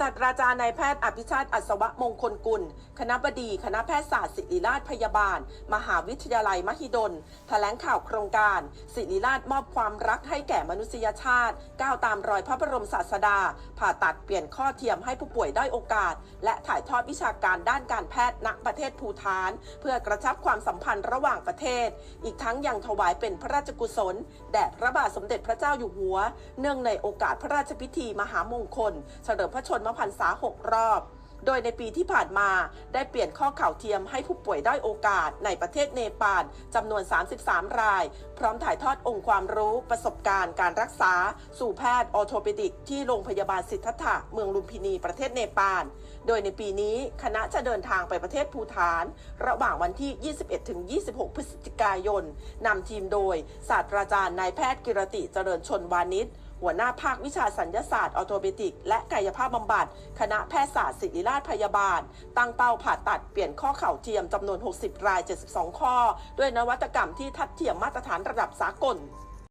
ศาสตราจารย์นายแพทย์อภิชาติอัศวะมงคลกุล คณะบดีคณะแพทยศาสตร์ศิริราชพยาบาล มหาวิทยาลัยมหิดล แถลงข่าวโครงการ ศิริราชมอบความรักให้แก่มนุษยชาติ ก้าวตามรอยพระบรมศาสดา ผ่าตัดเปลี่ยนข้อเทียมให้ผู้ป่วยได้อยโอกาส และถ่ายทอดวิชาการด้านการแพทย์ณประเทศภูฐาน เพื่อกระชับความสัมพันธ์ระหว่างประเทศ อีกทั้งยังถวายเป็นพระราชกุศลแด่พระบาทสมเด็จพระเจ้าอยู่หัว เนื่องในโอกาสพระราชพิธีมหามงคล เฉลิมพระชนมพรรษา 6 รอบ โดยในปีที่ผ่านมาได้เปลี่ยนข้อเข่าเทียมให้ผู้ป่วยได้อยโอกาสในประเทศเนปาลจำนวน 33 ราย พร้อมถ่ายทอดองค์ความรู้ประสบการณ์การรักษา สู่แพทย์ออโทปิดิก ที่โรงพยาบาลสิทธัตถะเมืองลุมพินีประเทศเนปาล โดยในปีนี้คณะจะเดินทางไปประเทศภูฐาน ระหว่างวันที่ 21-26 พฤศจิกายนนำทีมโดยศาสตราจารย์นายแพทย์กิรติเจริญชนวานิช หัวหน้าภาควิชาสัญญาศาสตร์ออโตเปติก และกายภาพบำบัด คณะแพทยศาสตร์ศิริราชพยาบาล ตั้งเป้าผ่าตัดเปลี่ยนข้อเข่าเทียมจำนวน 60 ราย 72 ข้อ ด้วยนวัตกรรมที่ทัดเทียมมาตรฐานระดับสากล